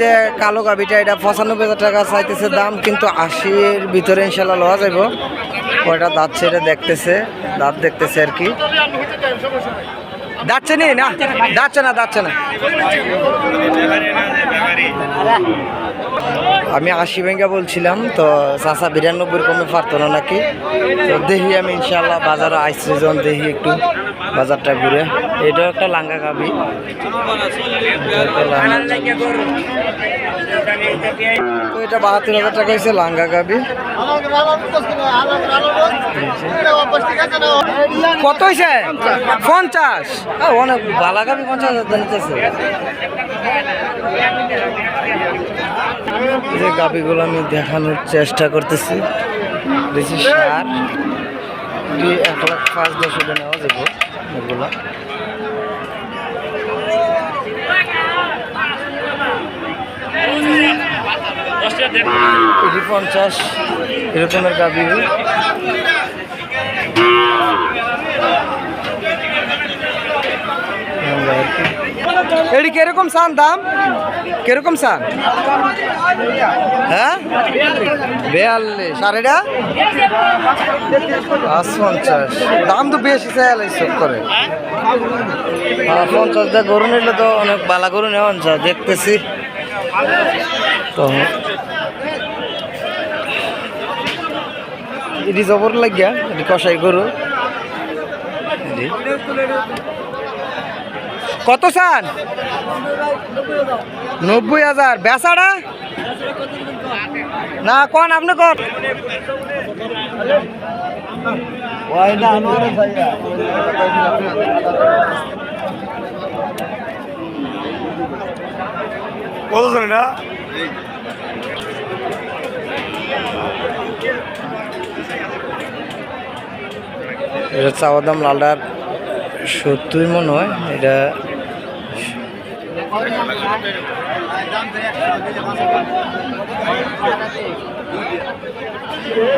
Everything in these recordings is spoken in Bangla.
যে কালো গাভিটা, এটা পঁচানব্বই হাজার টাকা চাইতেছে দাম, কিন্তু আশির ভিতরে ইনশাল্লাহ লওয়া যাব কয়টা দাঁত ছেড়ে দেখতেছে, দাঁত দেখতেছে আর কি। দাঁড়ছে নি? না, দাঁতছে না দাঁড়ছে না। আমি আশি ভেঙ্গা বলছিলাম তো চাষা বিরানব্বই কমে পারতো না নাকি তো দেখি আমি ইনশাল্লাহ বাজারে আইসি যখন দেখি একটু বাজারটা ঘুরে এটাও একটা লাঙ্গা গাবি তো এটা বাহাত্তর হাজার টাকা হয়েছে লাঙ্গা গাবি কত হয়েছে পঞ্চাশ। অনেক বালা গাবি পঞ্চাশ হাজার নিতেছে। যে গাবিগুলো আমি দেখানোর চেষ্টা করতেছি। বেশি সার। এক লাখ পাঁচ দশ নেওয়া যাবে এগুলো। এটি পঞ্চাশ এরকমের এটি কীরকম চান দাম? কীরকম সান? হ্যাঁ? বিয়াল্লিশ। আর এটা? পাঁচ পঞ্চাশ দাম তো বেশি চাইল সব করে। পঞ্চাশ দিয়ে গরু নিলে তো অনেক বালা গরু নেওয়া দেখতেছি। তো এটি জবর লাগিয়া, এটি কষাই গরু। কত চান? নব্বই হাজার। বেচারা? না, কন আপনি কন কত জন এটা এটা চাওয়া দাম লালটার সত্তর মনে হয়, এটা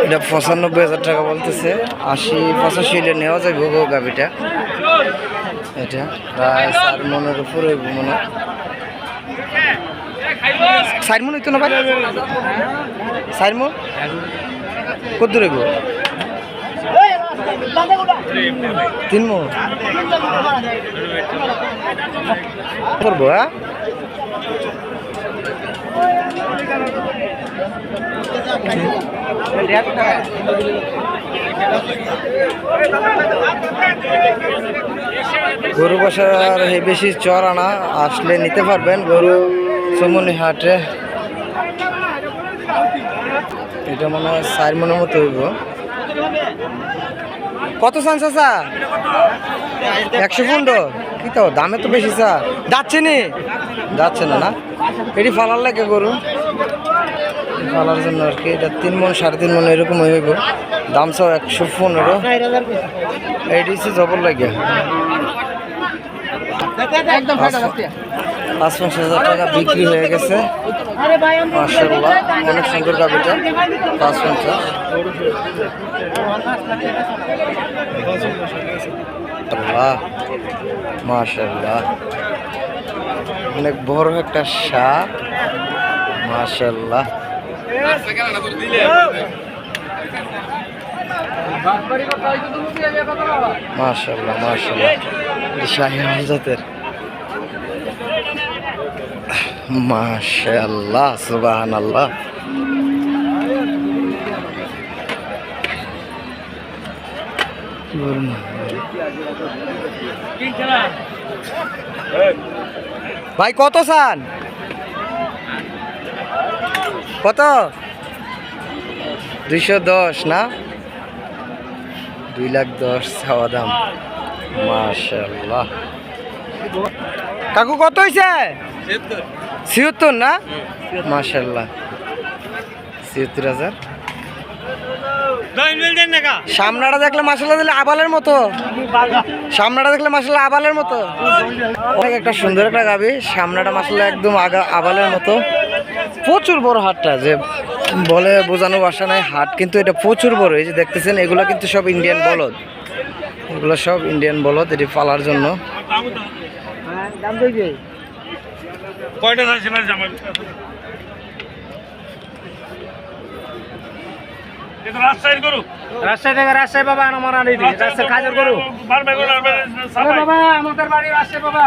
এটা পঁচানব্বই হাজার টাকা বলতেছে, আশি, পঁচাশি হলে নেওয়া যায় ভোগ গাবিটা এটা প্রায় চার মনের উপরে মনে হয়। চার মন হইতো না ভাই? মন কত দূর হইব? তিন মন করব হ্যাঁ? গরু বসার বেশি চর আনা আসলে নিতে পারবেন। গরু চমনি হাটে। এটা মনে হয় চার মনের মতো হইব। কত চান চাচা একশো পনেরো? কি তো, দামে তো বেশি চা। যাচ্ছে নি? যাচ্ছে না না? এটি ফালার লাগে গরু। ফালার জন্য আর কি, এটা তিন মন, সাড়ে তিন মন এরকম হইব। দাম সব একশো পনেরো। হচ্ছে জবর লাগে। পাঁচ পঞ্চাশ হাজার টাকা বিক্রি হয়ে গেছে। মার্শাল্লাহ অনেক সুন্দর গাবিটা পাঁচ পঞ্চাশ। আল্লাহ মাশাল্লাহ অনেক বড় একটা সাপ মাশাল্লাহ মাশাল্লাহ মাশাল্লাহ শাহী হাজতের মাশাল্লাহ সুবাহান আল্লাহ ভাই, কত চান? কত? দুইশো দশ, না? দুই লাখ দশ চাওয়া দাম। মাশাল্লাহ কাকু, কত হয়েছে ছিয়াত্তর না? মাশাল্লাহ ছিয়াত্তর হাজার। সামনাটা দেখলে মাসাল্লাহ দিলে আবালের মতো। সামনাটা দেখলে মাসাল্লাহ আবালের মতো। অনেক একটা সুন্দর একটা গাবি। সামনাটা মাসাল্লাহ একদম আবালের মতো। প্রচুর বড় হাটটা যে বলে বোঝানো বাসা নাই। হাট কিন্তু এটা প্রচুর বড়। এই যে দেখতেছেন, এগুলো কিন্তু সব ইন্ডিয়ান বলদ। এগুলো সব ইন্ডিয়ান বলদ, এটি পালার জন্য। কয়টা আছে না জামাই এটা রাজশাহীর গরু? রাজশাহী থেকে রাজশাহী বাবা আমার আনি দিই রাজশাহী খাজর গরু বাবা আমাদের বাড়ি রাজশাহী বাবা।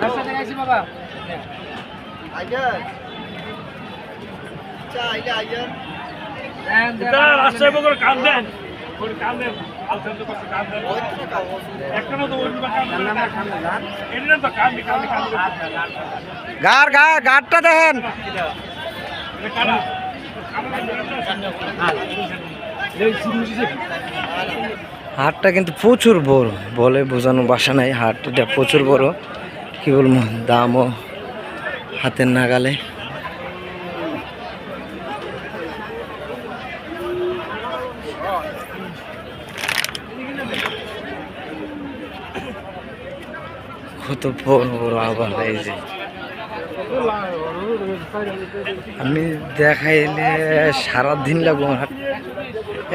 রাজশাহী থেকে আইছি বাবা। রাজশাহী কান দেন। কান দেন। গার, গা দেখেন। হাটটা কিন্তু প্রচুর বড়, বলে বোঝানো বাসা নাই হাটটা প্রচুর বড়। কি বলব, দামও হাতের নাগালে। কত বড় বড় আবার এই যে। আমি দেখাইলে সারা দিন লাগবো আমার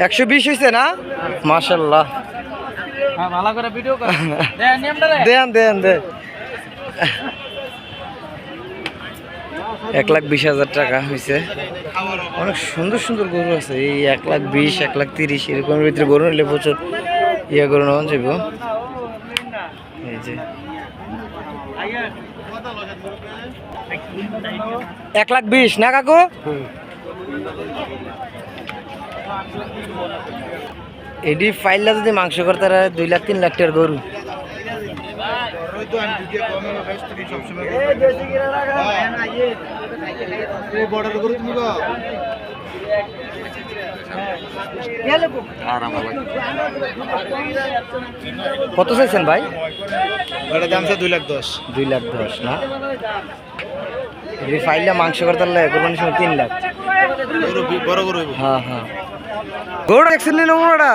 একশো বিশ হয়েছে না? মাসাল্লাহ দেন দেন দেন। এক লাখ বিশ হাজার টাকা হয়েছে অনেক সুন্দর সুন্দর গরু আছে। এই এক লাখ বিশ, এক লাখ তিরিশ, এরকমের ভিতরে গরু নিলে প্রচুর ইয়ে গরু নেওয়া যাইব। এই যে। এক লাখ বিশ, না কাকু? এডি ফাইলটা যদি মাংস করতে দুই লাখ, তিন লাখ টাকার গরু। কত চাইছেন ভাই? দাম দুই লাখ দশ। দুই লাখ দশ না? ফাইলটা মাংস করতে পারলে কোরবানির সময় তিন লাখ। বড় গরু। হ্যাঁ হ্যাঁ। গরু দেখছেন নি নমুনাটা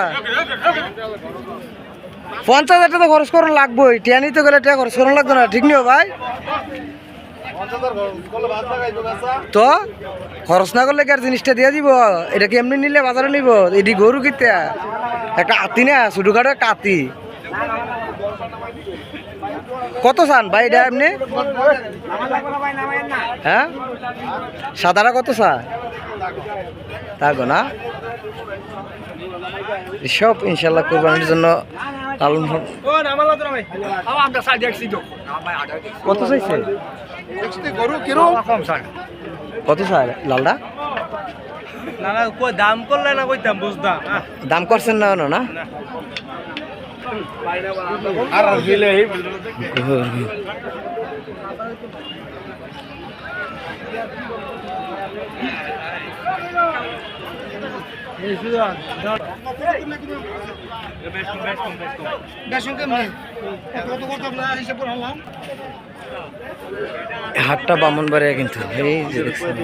পঞ্চাশ হাজার টাকা খরচ করানো লাগবোই। টিয়া নিতে গেলে টাকা খরচ করানো লাগতো না। ঠিক নিও ভাই। তো, খরচ না করলে আর জিনিসটা দিয়ে দিব? এটা কি এমনি নিলে বাজারে নিব? এটি গরু কিতে? একটা আতি না, ছোটখাটো একটা আতি। কত চান ভাই এটা এমনি? হ্যাঁ? সাদারা কত চা থাকো না। সব ইনশাল্লাহ কোরবানির জন্য লালন কত চাইছে? কত চাই লালদা না না দাম করলে না কইতাম বুঝদাম দাম করছেন না না? আর হাটটা বামনবাড়িয়া কিন্তু এই যে দেখছেন।